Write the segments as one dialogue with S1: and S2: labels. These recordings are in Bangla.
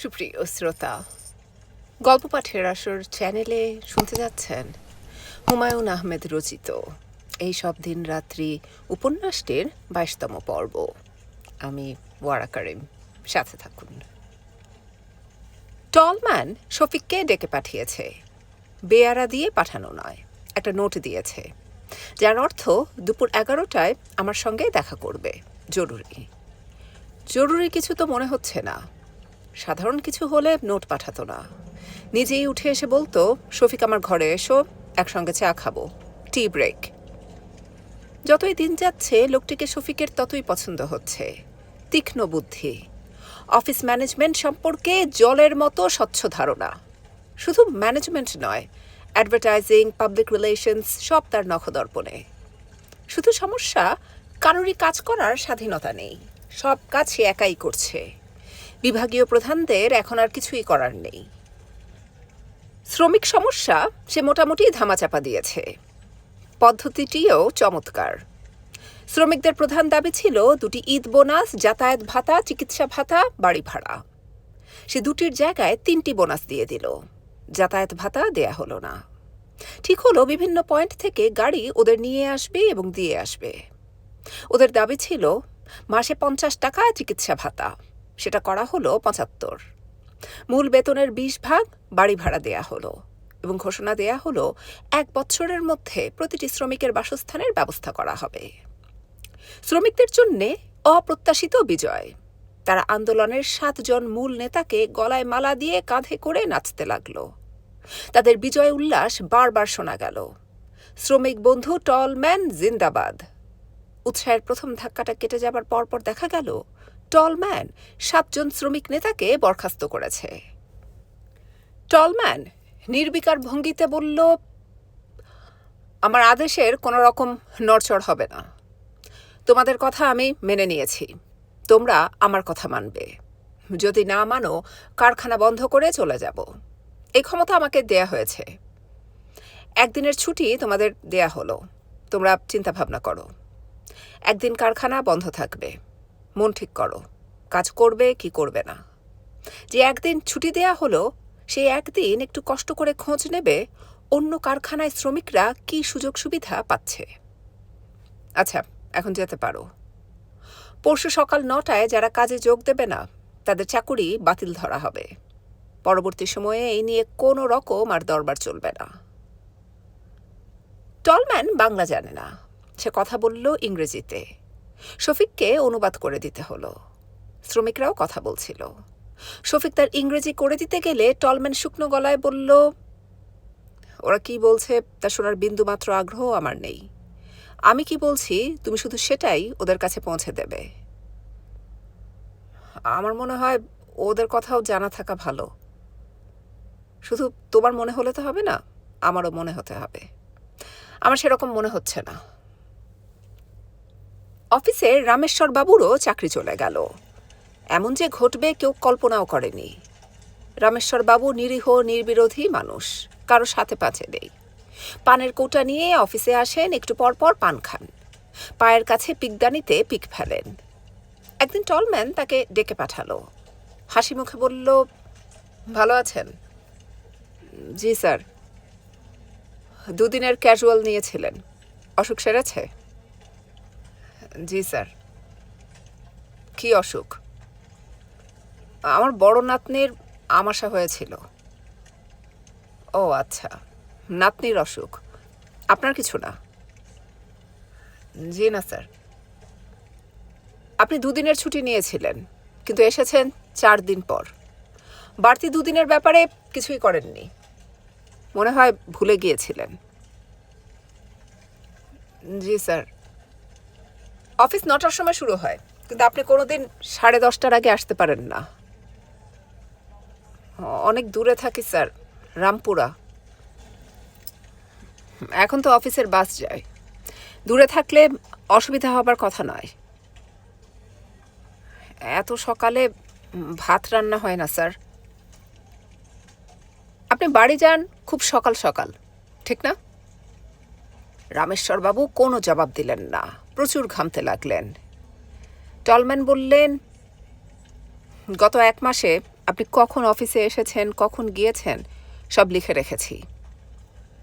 S1: সুপ্রিয় শ্রোতা, গল্প পাঠের আসর চ্যানেলে শুনতে যাচ্ছেন হুমায়ুন আহমেদ রচিত এই সব দিন রাত্রি উপন্যাসটির বাইশতম পর্ব। আমি ওয়ারা কারিম, সাথে থাকুন। টলম্যান শফিককে ডেকে পাঠিয়েছে। বেয়ারা দিয়ে পাঠানো নয়, একটা নোট দিয়েছে। যার অর্থ দুপুর এগারোটায় আমার সঙ্গে দেখা করবে। জরুরি। জরুরি কিছু তো মনে হচ্ছে না। সাধারণ কিছু হলে নোট পাঠাতো না। নিজেই উঠে এসে বলতো, শফিক, আমার ঘরে এসো, একসঙ্গে চা খাব। টি ব্রেক যতই দিন যাচ্ছে, লোকটিকে শফিকের ততই পছন্দ হচ্ছে। তীক্ষ্ণ বুদ্ধি। অফিস ম্যানেজমেন্ট সম্পর্কে জলের মতো স্বচ্ছ ধারণা। শুধু ম্যানেজমেন্ট নয়, অ্যাডভার্টাইজিং, পাবলিক রিলেশনস, সব তার নখদর্পণে। শুধু সমস্যা, কারোরই কাজ করার স্বাধীনতা নেই। সব কাজ সে একাই করছে। বিভাগীয় প্রধানদের এখন আর কিছুই করার নেই। শ্রমিক সমস্যা, সে মোটামুটি ধামাচাপা দিয়েছে। পদ্ধতিটিও চমৎকার। শ্রমিকদের প্রধান দাবি ছিল দুটি ঈদ বোনাস, যাতায়াত ভাতা, চিকিৎসা ভাতা, বাড়ি ভাড়া। সে দুটির জায়গায় তিনটি বোনাস দিয়ে দিল। যাতায়াত ভাতা দেয়া হলো না। ঠিক হলো বিভিন্ন পয়েন্ট থেকে গাড়ি ওদের নিয়ে আসবে এবং দিয়ে আসবে। ওদের দাবি ছিল, মাসে পঞ্চাশ টাকা চিকিৎসা ভাতা। সেটা করা হলো পঁচাত্তর। মূল বেতনের বিশ ভাগ বাড়ি ভাড়া দেয়া হলো এবং ঘোষণা দেয়া হলো এক বছরের মধ্যে প্রতিটি শ্রমিকের বাসস্থানের ব্যবস্থা করা হবে। শ্রমিকদের জন্যে অপ্রত্যাশিত বিজয়। তারা আন্দোলনের সাতজন মূল নেতাকে গলায় মালা দিয়ে কাঁধে করে নাচতে লাগল। তাদের বিজয় উল্লাস বারবার শোনা গেল। শ্রমিক বন্ধু টলম্যান জিন্দাবাদ। উৎসাহের প্রথম ধাক্কাটা কেটে যাবার পরপর দেখা গেল টলম্যান সাতজন শ্রমিক নেতাকে বরখাস্ত করেছে। টলম্যান নির্বিকার ভঙ্গিতে বলল, আমার আদেশের কোনো রকম নড়চড় হবে না। তোমাদের কথা আমি মেনে নিয়েছি। তোমরা আমার কথা মানবে। যদি না মানো, কারখানা বন্ধ করে চলে যাব। এই ক্ষমতা আমাকে দেয়া হয়েছে। একদিনের ছুটি তোমাদের দেয়া হলো। তোমরা চিন্তা ভাবনা করো। একদিন কারখানা বন্ধ থাকবে। মন ঠিক করো। কাজ করবে কি করবে না। যে একদিন ছুটি দেয়া হলো সেই একদিন একটু কষ্ট করে খোঁজ নেবে অন্য কারখানায় শ্রমিকরা কি সুযোগ সুবিধা পাচ্ছে। আচ্ছা এখন যেতে পারো। পরশু সকাল নটায় যারা কাজে যোগ দেবে না, তাদের চাকুরি বাতিল ধরা হবে। পরবর্তী সময়ে এই নিয়ে কোনো রকম আর দরবার চলবে না। টলম্যান বাংলা জানে না। সে কথা বলল ইংরেজিতে। শফিককে অনুবাদ করে দিতে হলো। শ্রমিকরাও কথা বলছিল। শফিক তার ইংরেজি করে দিতে গেলে টলম্যান শুকনো গলায় বলল, ওরা কি বলছে? তা শোনার বিন্দুমাত্র আগ্রহ আমার নেই। আমি কি বলছি? তুমি শুধু সেটাই ওদের কাছে পৌঁছে দেবে। আমার মনে হয় ওদের কথাও জানা থাকা ভালো। শুধু তোমার মনে হলে তো হবে না, আমারও মনে হতে হবে। আমার সেরকম মনে হচ্ছে না। অফিসে রামেশ্বর বাবুরও চাকরি চলে গেল। এমন যে ঘটবে কেউ কল্পনাও করেনি। রামেশ্বর বাবু নিরীহ, নির্বিরোধী মানুষ, কারও সাথে পাছে নেই। পানের কৌটা নিয়ে অফিসে আসেন, একটু পর পর পান খান। পায়ের কাছে পিকদানিতে পিক ফেলেন। একদিন টলম্যান তাকে ডেকে পাঠালো। হাসি মুখে বলল, ভালো আছেন? জি, স্যার। দুদিনের ক্যাজুয়াল নিয়েছিলেন। অসুখ সেরেছে? জি, স্যার। কি অসুখ? আমার বড় নাতনির আমাশা হয়েছিল। ও আচ্ছা। নাতনির অসুখ। আপনার কিছু না? জি, না, স্যার। আপনি দুদিনের ছুটি নিয়েছিলেন, কিন্তু এসেছেন চার দিন পর। বাড়তি দুদিনের ব্যাপারে কিছুই করেননি। মনে হয় ভুলে গিয়েছিলেন। জি, স্যার। অফিস নটার সময় শুরু হয়, কিন্তু আপনি কোনোদিন সাড়ে দশটার আগে আসতে পারেন না। অনেক দূরে থাকি স্যার, রামপুরা। এখন তো অফিসের বাস যায়। দূরে থাকলে অসুবিধা হবার কথা নয়। এত সকালে ভাত রান্না হয় না, স্যার। আপনি বাড়ি যান খুব সকাল সকাল, ঠিক না? রামেশ্বরবাবু কোনো জবাব দিলেন না। প্রচুর ঘামতে লাগলেন। টলম্যান বললেন, গত এক মাসে আপনি কখন অফিসে এসেছেন, কখন গিয়েছেন, সব লিখে রেখেছি।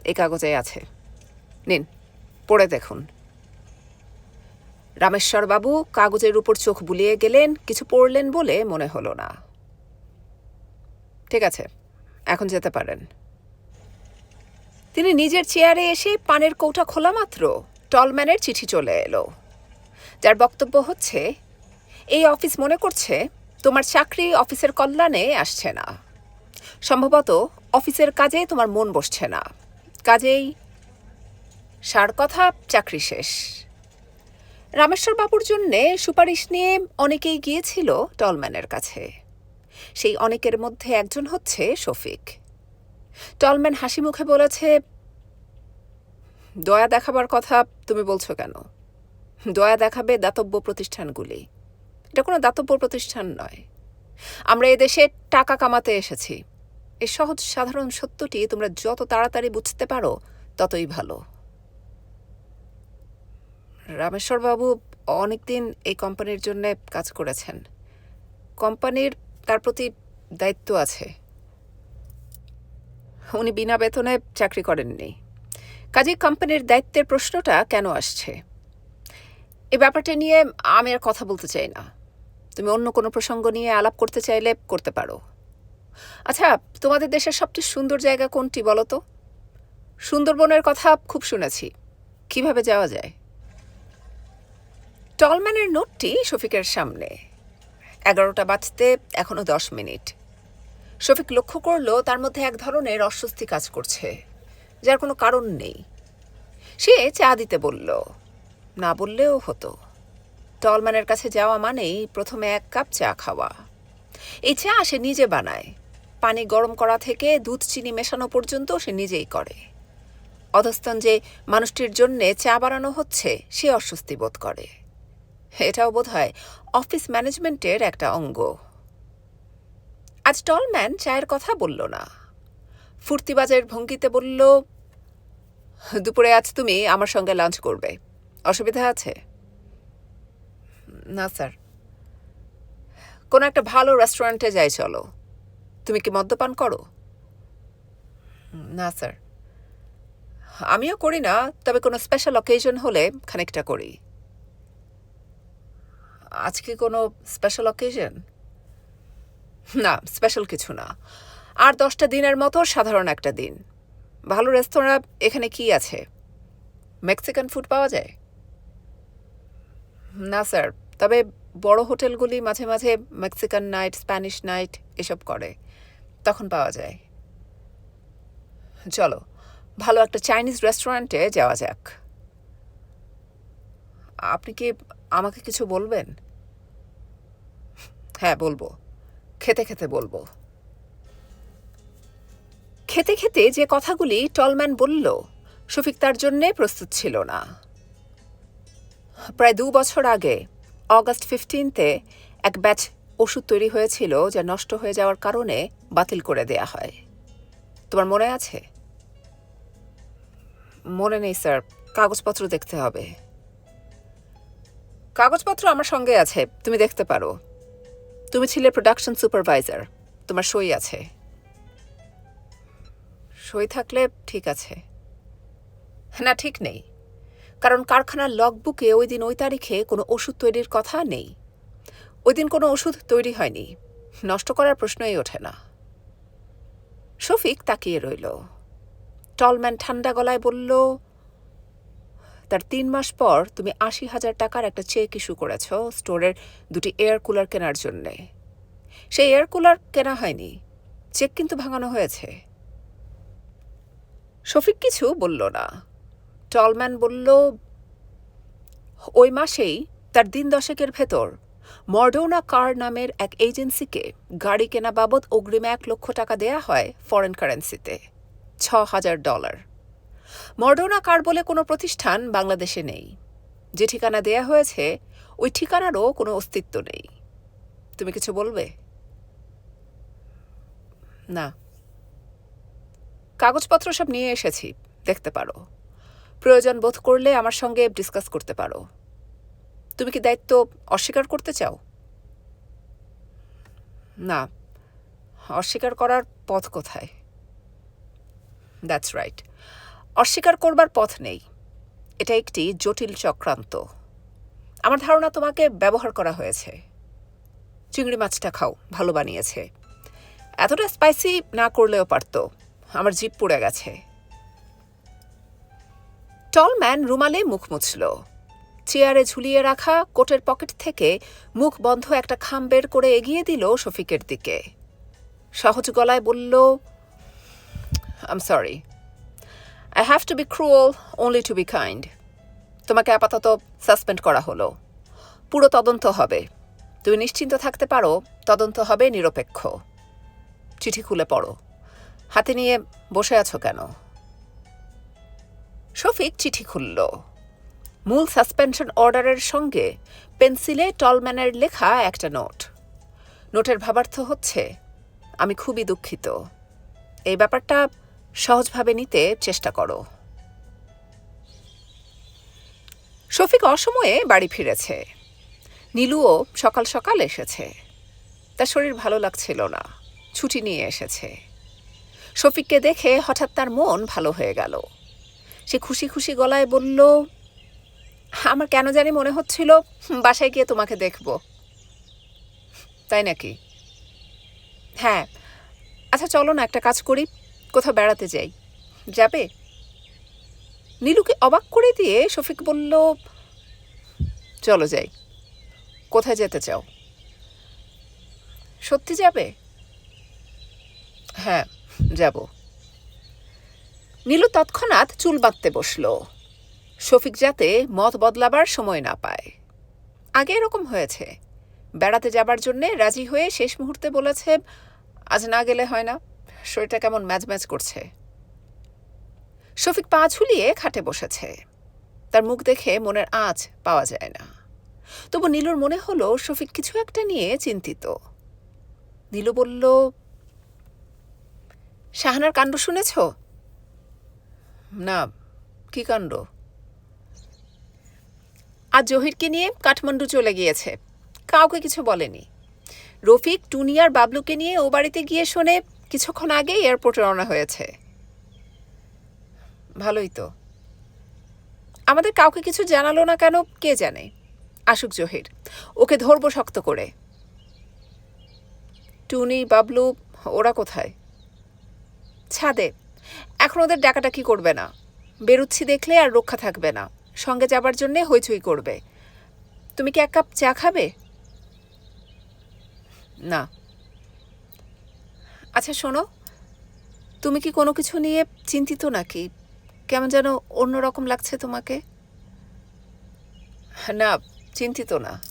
S1: এই কাগজে আছে। নিন, পড়ে দেখুন। রামেশ্বরবাবু কাগজের উপর চোখ বুলিয়ে গেলেন, কিছু পড়লেন বলে মনে হলো না। ঠিক আছে, এখন যেতে পারেন। তিনি নিজের চেয়ারে এসে পানের কৌটা খোলা মাত্র? টলম্যানের চিঠি চলে এলো। যার বক্তব্য হচ্ছে, এই অফিস মনে করছে তোমার চাকরি অফিসের কল্যাণে আসছে না। সম্ভবত অফিসের কাজে তোমার মন বসছে না। কাজেই সার কথা, চাকরি শেষ। রামেশ্বর বাবুর জন্যে সুপারিশ নিয়ে অনেকেই গিয়েছিল টলম্যানের কাছে। সেই অনেকের মধ্যে একজন হচ্ছে শফিক। টলম্যান হাসি মুখে বলেছে দয়া দেখাবার কথা তুমি বলছো কেন? দয়া দেখাবে দাতব্য প্রতিষ্ঠানগুলি। এটা কোনো দাতব্য প্রতিষ্ঠান নয়। আমরা এদেশে টাকা কামাতে এসেছি। এই সহজ সাধারণ সত্যটি তোমরা যত তাড়াতাড়ি বুঝতে পারো, ততই ভালো। রামেশ্বরবাবু অনেকদিন এই কোম্পানির জন্য কাজ করেছেন। কোম্পানির তার প্রতি দায়িত্ব আছে। উনি বিনা বেতনে চাকরি করেননি। কাজেই কোম্পানির দায়িত্বের প্রশ্নটা কেন আসছে? এ ব্যাপারটা নিয়ে আমি আর কথা বলতে চাই না। তুমি অন্য কোনো প্রসঙ্গ নিয়ে আলাপ করতে চাইলে করতে পারো। আচ্ছা তোমাদের দেশের সবচেয়ে সুন্দর জায়গা কোনটি বলো তো? সুন্দরবনের কথা খুব শুনেছি। কীভাবে যাওয়া যায়? টলম্যানের নোটটি শফিকের সামনে। এগারোটা বাজতে, এখনও দশ মিনিট। শফিক লক্ষ্য করল তার মধ্যে এক ধরনের অস্বস্তি কাজ করছে। যার কোনো কারণ নেই। সে চা দিতে বলল। না বললেও হতো। টলম্যানের কাছে যাওয়া মানেই প্রথমে এক কাপ চা খাওয়া। এই চা সে নিজে বানায়। পানি গরম করা থেকে দুধ, চিনি মেশানো পর্যন্ত সে নিজেই করে। অধস্তন যে মানুষটির জন্যে চা বানানো হচ্ছে, সে অস্বস্তি বোধ করে। এটাও বোধ হয় অফিস ম্যানেজমেন্টের একটা অঙ্গ। আজ টলম্যান চায়ের কথা বলল না। ফুর্তিবাজের ভঙ্গিতে বলল, দুপুরে আজ তুমি আমার সঙ্গে লাঞ্চ করবে। অসুবিধা আছে? না, স্যার। কোনো একটা ভালো রেস্টুরেন্টে যাই, চলো। তুমি কি মদ্যপান করো? না, স্যার। আমিও করি না, তবে কোনো স্পেশাল অকেশন হলে খানিকটা করি। আজকে কোনো স্পেশাল অকেশন? না, স্পেশাল কিছু না। আর দশটা দিনের মতো সাধারণ একটা দিন। ভালো রেস্তোরাঁ এখানে কি আছে? মেক্সিকান ফুড পাওয়া যায়? না, স্যার। তবে বড় হোটেলগুলি মাঝে মাঝে মেক্সিকান নাইট, স্প্যানিশ নাইট এসব করে। তখন পাওয়া যায়। চলো, ভালো একটা চাইনিজ রেস্টুরেন্টে যাওয়া যাক। আপনি কি আমাকে কিছু বলবেন? হ্যাঁ বলব। খেতে খেতে বলব। খেতে খেতে যে কথাগুলি টলম্যান বলল, শফিক তার জন্যে প্রস্তুত ছিল না। প্রায় দু বছর আগে, অগাস্ট ফিফটিনতে এক ব্যাচ ওষুধ তৈরি হয়েছিল যা নষ্ট হয়ে যাওয়ার কারণে বাতিল করে দেয়া হয়। তোমার মনে আছে? মনে নেই, স্যার। কাগজপত্র দেখতে হবে। কাগজপত্র আমার সঙ্গে আছে, তুমি দেখতে পারো। তুমি ছিলে প্রোডাকশন সুপারভাইজার, তোমার সই আছে। সই থাকলে ঠিক আছে। না, ঠিক নেই। কারণ কারখানার লগবুকে ওই দিন ওই তারিখে কোনো ওষুধ তৈরির কথা নেই। ওই দিন কোনো ওষুধ তৈরি হয়নি। নষ্ট করার প্রশ্নই ওঠে না। শফিক তাকিয়ে রইল। টলম্যান ঠান্ডা গলায় বলল, তার তিন মাস পর তুমি আশি হাজার টাকার একটা চেক ইস্যু করেছ স্টোরের দুটি এয়ার কুলার কেনার জন্যে। সেই এয়ার কুলার কেনা হয়নি। চেক কিন্তু ভাঙানো হয়েছে। শফিক কিছু বলল না। টলম্যান বলল, ওই মাসেই তার দিন দশেকের ভেতর মর্ডোনা কার নামের এক এজেন্সিকে গাড়ি কেনা বাবদ অগ্রিম এক লক্ষ টাকা দেয়া হয় ফরেন কারেন্সিতে, ছ হাজার ডলার। মর্ডোনা কার বলে কোনো প্রতিষ্ঠান বাংলাদেশে নেই। যে ঠিকানা দেয়া হয়েছে, ওই ঠিকানারও কোনো অস্তিত্ব নেই। তুমি কিছু বলবে? না। কাগজপত্র সব নিয়ে এসেছি, দেখতে পারো। প্রয়োজন বোধ করলে আমার সঙ্গে ডিসকাস করতে পারো। তুমি কি দায়িত্ব অস্বীকার করতে চাও? না, অস্বীকার করার পথ কোথায়? দ্যাটস রাইট অস্বীকার করবার পথ নেই। এটা একটি জটিল চক্রান্ত। আমার ধারণা তোমাকে ব্যবহার করা হয়েছে। চিংড়ি মাছটা খাও, ভালো বানিয়েছে। এতটা স্পাইসি না করলেও পারতো। আমার জিপ পড়ে গেছে। টল ম্যান রুমালে মুখ মুছল। চেয়ারে ঝুলিয়ে রাখা কোটের পকেট থেকে মুখ বন্ধ একটা খাম বের করে এগিয়ে দিল শফিকের দিকে। সহজ গলায় বলল I'm sorry I have to be cruel only to be kind তোমাকে আপাতত সাসপেন্ড করা হলো। পুরো তদন্ত হবে। তুমি নিশ্চিন্ত থাকতে পারো, তদন্ত হবে নিরপেক্ষ। চিঠি খুলে পড়ো। হাতে নিয়ে বসে আছো কেন? শফিক চিঠি খুলল। মূল সাসপেনশন অর্ডারের সঙ্গে পেন্সিলে টলম্যানের লেখা একটা নোট। নোটের ভাবার্থ হচ্ছে, আমি খুবই দুঃখিত। এই ব্যাপারটা সহজভাবে নিতে চেষ্টা করো। শফিক অসময়ে বাড়ি ফিরেছে। নীলুও সকাল সকাল এসেছে। তার শরীর ভালো লাগছিল না। ছুটি নিয়ে এসেছে। শফিককে দেখে হঠাৎ তার মন ভালো হয়ে গেল। সে খুশি খুশি গলায় বলল, আমার কেন জানি মনে হচ্ছিল বাসায় গিয়ে তোমাকে দেখব। তাই নাকি? হ্যাঁ। আচ্ছা চলো না, একটা কাজ করি, কোথাও বেড়াতে যাই। যাবে? নীলুকে অবাক করে দিয়ে শফিক বলল, চলো যাই। কোথায় যেতে চাও? সত্যি যাবে? হ্যাঁ। যাব। নীলু তৎক্ষণাৎ চুল বাঁধতে বসল। শফিক যাতে মত বদলাবার সময় না পায়। আগে এরকম হয়েছে। বেড়াতে যাবার জন্যে রাজি হয়ে শেষ মুহূর্তে বলেছে, আজ না গেলে হয় না। শরীরটা কেমন ম্যাচ ম্যাচ করছে। শফিক পা ঝুলিয়ে খাটে বসেছে। তার মুখ দেখে মনের আঁচ পাওয়া যায় না। তবু নীলুর মনে হলো, শফিক কিছু একটা নিয়ে চিন্তিত। নীলু বলল শাহানার কাণ্ড শুনেছ? না, কি কাণ্ড? আজ জহিরকে নিয়ে কাঠমান্ডু চলে গিয়েছে। কাউকে কিছু বলেনি। রফিক টুনিয়ার বাবলুকে নিয়ে ও বাড়িতে গিয়ে শোনে কিছুক্ষণ আগে এয়ারপোর্টে রওনা হয়েছে। ভালোই তো। আমাদের কাউকে কিছু জানালো না কেন, কে জানে? আশুক জহির, ওকে ধরবো শক্ত করে। টুনি, বাবলু, ওরা কোথায়? ছাদে। এখন ওদের ডাকাটাকি করবে না? বেরুচ্ছি দেখলে আর রক্ষা থাকবে না। সঙ্গে যাবার জন্যে হইচই করবে। তুমি কি এক কাপ চা খাবে? না। আচ্ছা শোনো। তুমি কি কোনো কিছু নিয়ে চিন্তিত নাকি? কেমন যেন অন্যরকম লাগছে তোমাকে। না, চিন্তিত না।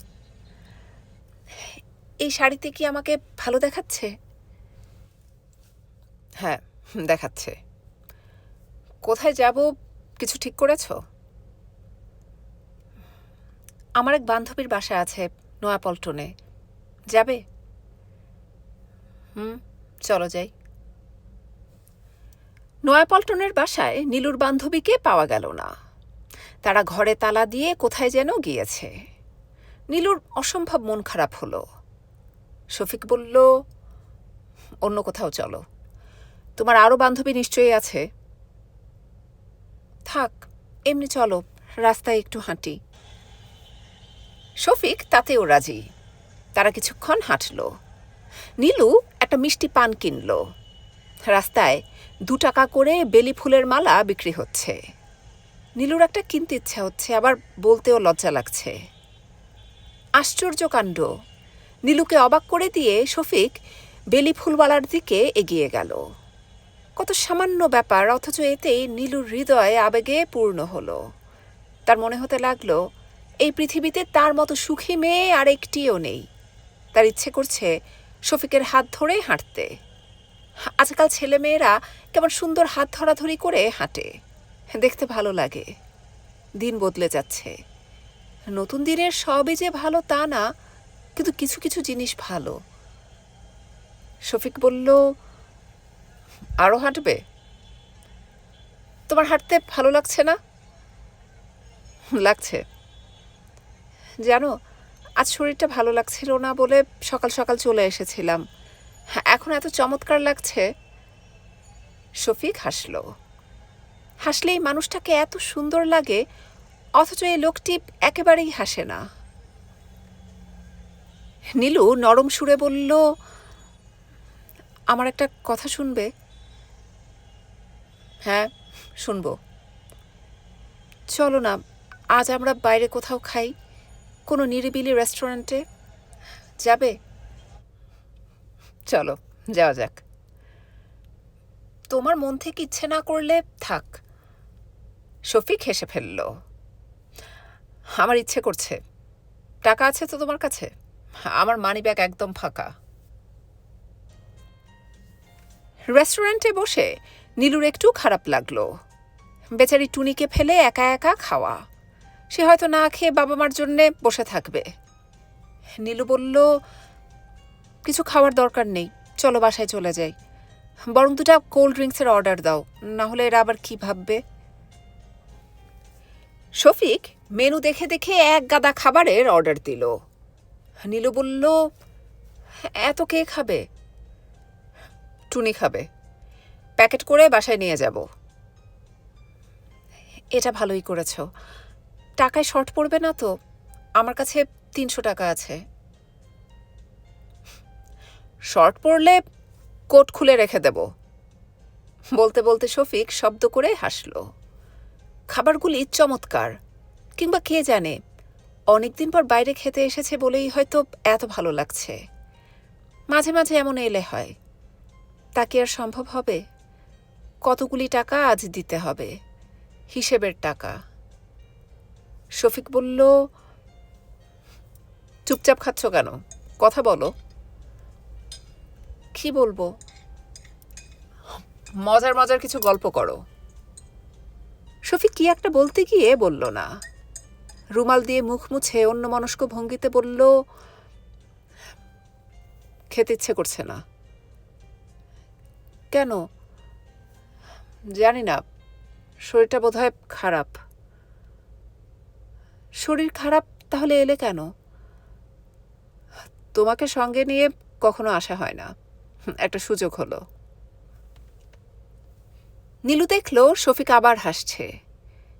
S1: এই শাড়িতে কি আমাকে ভালো দেখাচ্ছে? হ্যাঁ। দেখাচ্ছে। কোথায় যাব? কিছু ঠিক করেছ? আমার এক বান্ধবীর বাসা আছে নয়াপল্টনে। যাবে? হুম, চলো যাই। নয়াপল্টনের বাসায় নীলুর বান্ধবীকে পাওয়া গেল না। তারা ঘরে তালা দিয়ে কোথায় যেন গিয়েছে। নীলুর অসম্ভব মন খারাপ হলো। শফিক বলল, অন্য কোথাও চলো। তোমার আরও বান্ধবী নিশ্চয়ই আছে। থাক, এমনি চলো, রাস্তায় একটু হাঁটি। শফিক তাতেও রাজি। তারা কিছুক্ষণ হাঁটল। নীলু একটা মিষ্টি পান কিনল। রাস্তায় দু টাকা করে বেলি ফুলের মালা বিক্রি হচ্ছে। নীলুর একটা কিনতে ইচ্ছা হচ্ছে, আবার বলতেও লজ্জা লাগছে। আশ্চর্য কাণ্ড। নীলুকে অবাক করে দিয়ে শফিক বেলি ফুলওয়ালার দিকে এগিয়ে গেল। কত সামান্য ব্যাপার, অথচ এতেই নীলুর হৃদয় আবেগে পূর্ণ হলো। তার মনে হতে লাগল, এই পৃথিবীতে তার মতো সুখী মেয়ে আর একটিও নেই। তার ইচ্ছে করছে শফিকের হাত ধরে হাঁটতে। আজকাল ছেলে মেয়েরা কেমন সুন্দর হাত ধরাধরি করে হাঁটে। দেখতে ভালো লাগে। দিন বদলে যাচ্ছে। নতুন দিনের সবই যে ভালো তা না, কিন্তু কিছু কিছু জিনিস ভালো। শফিক বলল আরও হাঁটবে? তোমার হাঁটতে ভালো লাগছে না? লাগছে। জানো, আজ শরীরটা ভালো লাগছিল না বলে সকাল সকাল চলে এসেছিলাম। এখন এত চমৎকার লাগছে। শফিক হাসল। হাসলেই মানুষটাকে এত সুন্দর লাগে, অথচ এই লোকটি একেবারেই হাসে না। নীলু নরম সুরে বলল, আমার একটা কথা শুনবে? হ্যাঁ শুনব। চলো না, আজ আমরা বাইরে কোথাও খাই, কোনো নিরিবিলি রেস্টুরেন্টে যাবে? চলো, যাওয়া যাক। তোমার মন থেকে ইচ্ছে না করলে থাক। শফিক হেসে ফেলল। আমার ইচ্ছে করছে। টাকা আছে তো তোমার কাছে? আমার মানি ব্যাগ একদম ফাঁকা। রেস্টুরেন্টে বসে নীলুর একটু খারাপ লাগল। বেচারি টুনিকে ফেলে একা একা খাওয়া। সে হয়তো না খেয়ে বাবা মার জন্যে বসে থাকবে। নীলু বলল, কিছু খাওয়ার দরকার নেই, চলো বাসায় চলে যাই। বরং দুটা কোল্ড ড্রিঙ্কসের অর্ডার দাও, না হলে এরা আবার কি ভাববে? শফিক মেনু দেখে দেখে এক গাদা খাবারের অর্ডার দিল। নীলু বলল, এত কে খাবে? টুনি খাবে। প্যাকেট করে বাসায় নিয়ে যাব। এটা ভালোই করেছ। টাকায় শর্ট পড়বে না তো? আমার কাছে তিনশো টাকা আছে। শর্ট পড়লে কোট খুলে রেখে দেব। বলতে বলতে শফিক শব্দ করে হাসল। খাবারগুলি চমৎকার। কিংবা কে জানে, অনেকদিন পর বাইরে খেতে এসেছে বলেই হয়তো এত ভালো লাগছে। মাঝে মাঝে এমন এলে হয়। তা কি আর সম্ভব হবে? কতগুলি টাকা আজ দিতে হবে? হিসেবের টাকা। শফিক বলল, চুপচাপ খাচ্ছ কেন? কথা বলো। কি বলব? মজার মজার কিছু গল্প করো। শফিক কি একটা বলতে গিয়ে বলল না। রুমাল দিয়ে মুখ মুছে অন্য মনস্ক ভঙ্গিতে বলল, খেতে ইচ্ছে করছে না। কেন? জানি না শরীরটা বোধহয় খারাপ। শরীর খারাপ তাহলে এলে কেন? তোমাকে সঙ্গে নিয়ে কখনো আসা হয় না। একটা সুযোগ হলো। নীলু দেখল, শফিক আবার হাসছে।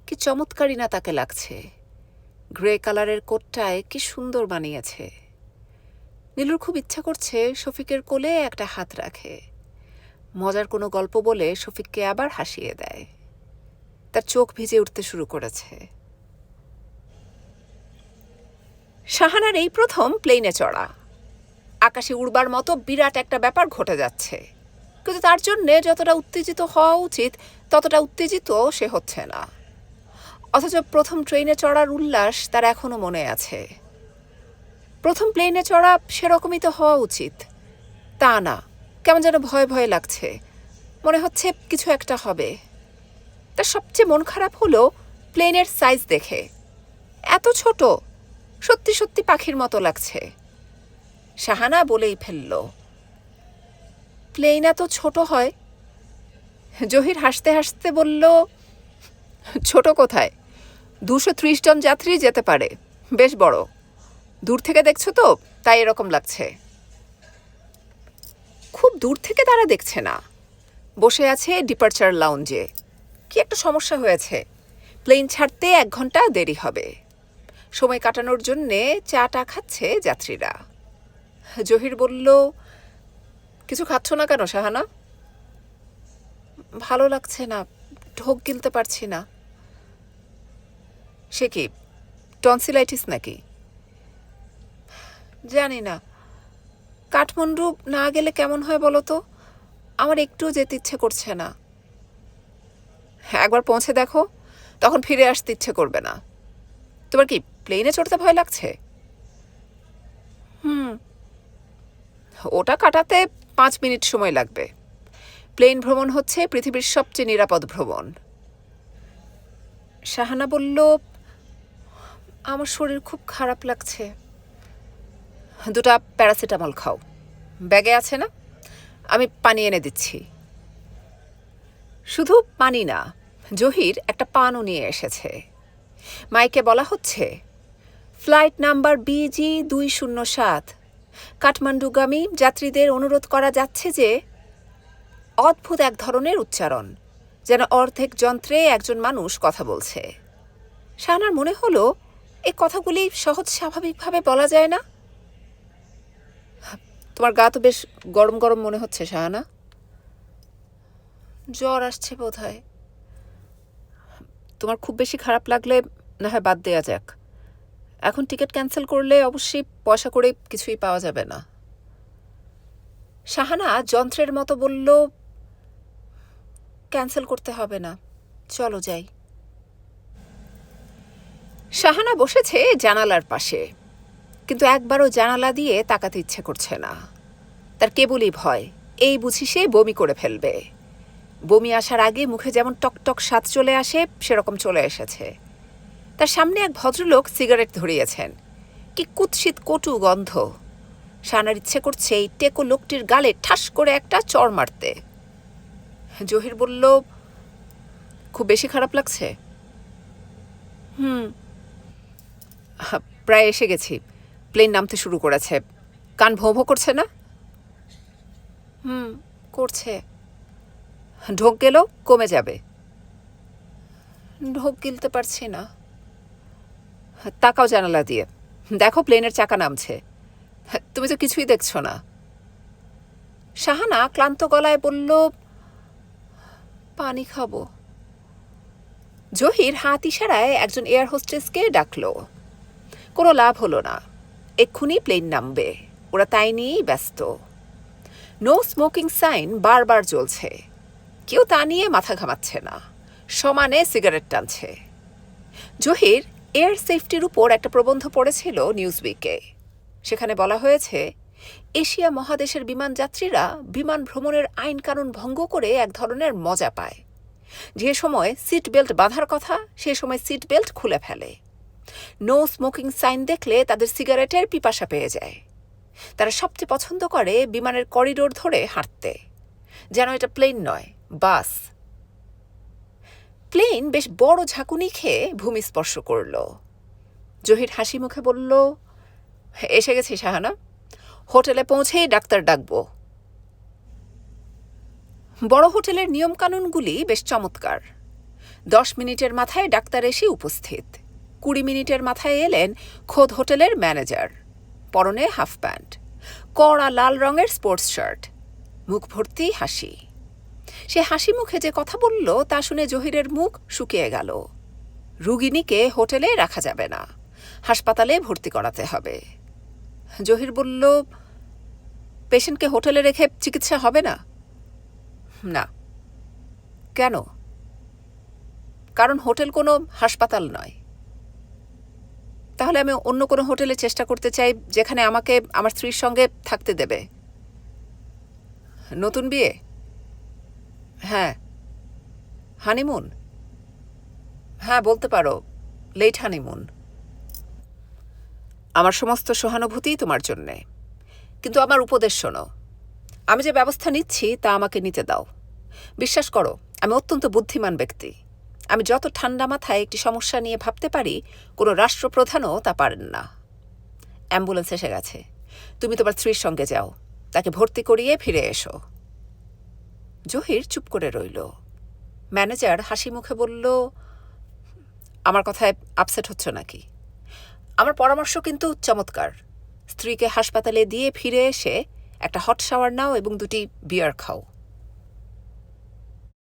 S1: কি চমৎকারই না তাকে লাগছে। গ্রে কালারের কোটটায় কি সুন্দর বানিয়েছে। নীলুর খুব ইচ্ছা করছে শফিকের কোলে একটা হাত রাখে। মজার কোনো গল্প বলে শফিককে আবার হাসিয়ে দেয়। তার চোখ ভিজে উঠতে শুরু করেছে। শাহানার এই প্রথম প্লেনে চড়া। আকাশে উড়বার মতো বিরাট একটা ব্যাপার ঘটে যাচ্ছে। কিন্তু তার জন্যে যতটা উত্তেজিত হওয়া উচিত, ততটা উত্তেজিত সে হচ্ছে না। অথচ প্রথম ট্রেনে চড়ার উল্লাস তার এখনও মনে আছে। প্রথম প্লেনে চড়া সেরকমই তো হওয়া উচিত। তা না। কেমন যেন ভয় ভয় লাগছে। মনে হচ্ছে কিছু একটা হবে। তার সবচেয়ে মন খারাপ হলো প্লেনের সাইজ দেখে। এত ছোট, সত্যি সত্যি পাখির মতো লাগছে। শাহানা বলেই ফেলল, প্লেন এত ছোট হয়? জহির হাসতে হাসতে বলল, ছোট কোথায়? দুশো ত্রিশ জন যাত্রী যেতে পারে। বেশ বড়। দূর থেকে দেখছ তো, তাই এরকম লাগছে। খুব দূর থেকে তারা দেখছে না। বসে আছে ডিপার্চার লাউঞ্জে। কি একটা সমস্যা হয়েছে। প্লেন ছাড়তে এক ঘণ্টা দেরি হবে। সময় কাটানোর জন্যে চা টা খাচ্ছে যাত্রীরা। জহির বলল, কিছু খাচ্ছ না কেন, শাহানা? ভালো লাগছে না, ঢোক গিলতে পারছি না। সে কি, টনসিলাইটিস নাকি? জানি না। কাঠমান্ডু না গেলে কেমন হয় বলো তো? আমার একটুও যেতে ইচ্ছে করছে না। একবার পৌঁছে দেখো, তখন ফিরে আসতে ইচ্ছে করবে না। তোমার কি প্লেনে চড়তে ভয় লাগছে? হুম। ওটা কাটাতে পাঁচ মিনিট সময় লাগবে। প্লেন ভ্রমণ হচ্ছে পৃথিবীর সবচেয়ে নিরাপদ ভ্রমণ। শাহানা বলল, আমার শরীর খুব খারাপ লাগছে। দুটা প্যারাসিটামল খাও। ব্যাগে আছে না? আমি পানি এনে দিচ্ছি। শুধু পানি না, জহির একটা পানও নিয়ে এসেছে। মাইকে বলা হচ্ছে, ফ্লাইট নাম্বার বিজি দুই শূন্য সাত, কাঠমান্ডুগামী যাত্রীদের অনুরোধ করা যাচ্ছে যে, অদ্ভুত এক ধরনের উচ্চারণ, যেন অর্ধেক যন্ত্রে একজন মানুষ কথা বলছে। শাহানার মনে হলো, এ কথাগুলি সহজ স্বাভাবিকভাবে বলা যায় না। তোমার গা তো বেশ গরম গরম মনে হচ্ছে, শাহানা। জ্বর আসছে বোধ হয় তোমার খুব বেশি খারাপ লাগলে না হয় বাদ দেয়া যাক। এখন টিকিট ক্যান্সেল করলে অবশ্যই পয়সা করে কিছুই পাওয়া যাবে না। শাহানা যন্ত্রের মতো বলল, ক্যান্সেল করতে হবে না, চলো যাই। শাহানা বসেছে জানালার পাশে। কিন্তু একবারও জানালা দিয়ে তাকাতে ইচ্ছে করছে না। তার কেবলই ভয়, এই বুঝি সে বমি করে ফেলবে। বমি আসার আগে মুখে যেমন টকটক স্বাদ চলে আসে, সেরকম চলে এসেছে। তার সামনে এক ভদ্রলোক সিগারেট ধরিয়েছেন। কি কুৎসিত কটু গন্ধ। শানার ইচ্ছে করছে এই টেকো লোকটির গালে ঠাস করে একটা চর মারতে। জহির বলল, খুব বেশি খারাপ লাগছে? হুম প্রায় এসে গেছি। প্লেন নামতে শুরু করেছে। কান ভোঁ ভোঁ করছে না? হুম, করছে। ঢোক গেলেও কমে যাবে। ঢোক গিলতে পারছি না। তাকাও জানালা দিয়ে। দেখো প্লেনের চাকা নামছে। তুমি তো কিছুই দেখছ না। শাহানা ক্লান্ত গলায় বলল, পানি খাব। জহির হাত ইশারায় একজন এয়ার হোস্টেসকে ডাকলো। কোনো লাভ হলো না। এক্ষুনি প্লেন নামবে। ওরা তাই নিয়েই ব্যস্ত। নো স্মোকিং সাইন বারবার জ্বলছে। কেউ তা নিয়ে মাথা ঘামাচ্ছে না। সমানে সিগারেট টানছে। জহির এয়ার সেফটির উপর একটা প্রবন্ধ পড়েছিল নিউজ উইকে সেখানে বলা হয়েছে, এশিয়া মহাদেশের বিমান যাত্রীরা বিমান ভ্রমণের আইন কানুন ভঙ্গ করে এক ধরনের মজা পায়। যে সময় সিট বেল্ট বাঁধার কথা, সে সময় সিট বেল্ট খুলে ফেলে। নো স্মোকিং সাইন দেখলে তাদের সিগারেটের পিপাসা পেয়ে যায়। তারা সবচেয়ে পছন্দ করে বিমানের করিডোর ধরে হাঁটতে। যেন এটা প্লেন নয়, বাস। প্লেন বেশ বড় ঝাঁকুনি খেয়ে ভূমি স্পর্শ করল। জহির হাসি মুখে বলল, এসে গেছি শাহানা। হোটেলে পৌঁছেই ডাক্তার ডাকবো। বড় হোটেলের নিয়মকানুনগুলি বেশ চমৎকার। দশ মিনিটের মাথায় ডাক্তার এসে উপস্থিত। কুড়ি মিনিটের মাথায় এলেন খোদ হোটেলের ম্যানেজার, পরনে হাফ প্যান্ট, কড়া লাল রঙের স্পোর্টস শার্ট, মুখ ভর্তি হাসি। সে হাসি মুখে যে কথা বলল তা শুনে জহিরের মুখ শুকিয়ে গেল। রুগিনীকে হোটেলে রাখা যাবে না, হাসপাতালে ভর্তি করাতে হবে। জহির বলল, পেশেন্টকে হোটেলে রেখে চিকিৎসা হবে না? না। কেন? কারণ হোটেল কোনো হাসপাতাল নয়। তাহলে আমি অন্য কোনো হোটেলে চেষ্টা করতে চাই যেখানে আমাকে আমার স্ত্রীর সঙ্গে থাকতে দেবে। নতুন বিয়ে? হ্যাঁ। হানিমুন? হ্যাঁ বলতে পারো। Late honeymoon. আমার সমস্ত সহানুভূতি তোমার জন্যে। কিন্তু আমার উপদেশ শোনো। আমি যে ব্যবস্থা নিচ্ছি তা আমাকে নিতে দাও। বিশ্বাস করো, আমি অত্যন্ত বুদ্ধিমান ব্যক্তি। আমি যত ঠান্ডা মাথায় একটি সমস্যা নিয়ে ভাবতে পারি, কোনো রাষ্ট্রপ্রধানও তা পারেন না। অ্যাম্বুলেন্স এসে গেছে। তুমি তোমার স্ত্রীর সঙ্গে যাও। তাকে ভর্তি করিয়ে ফিরে এসো। জহির চুপ করে রইল। ম্যানেজার হাসি মুখে বলল, আমার কথায় আপসেট হচ্ছ নাকি? আমার পরামর্শ কিন্তু চমৎকার। স্ত্রীকে হাসপাতালে দিয়ে ফিরে এসে একটা হট শাওয়ার নাও এবং দুটি বিয়ার খাও।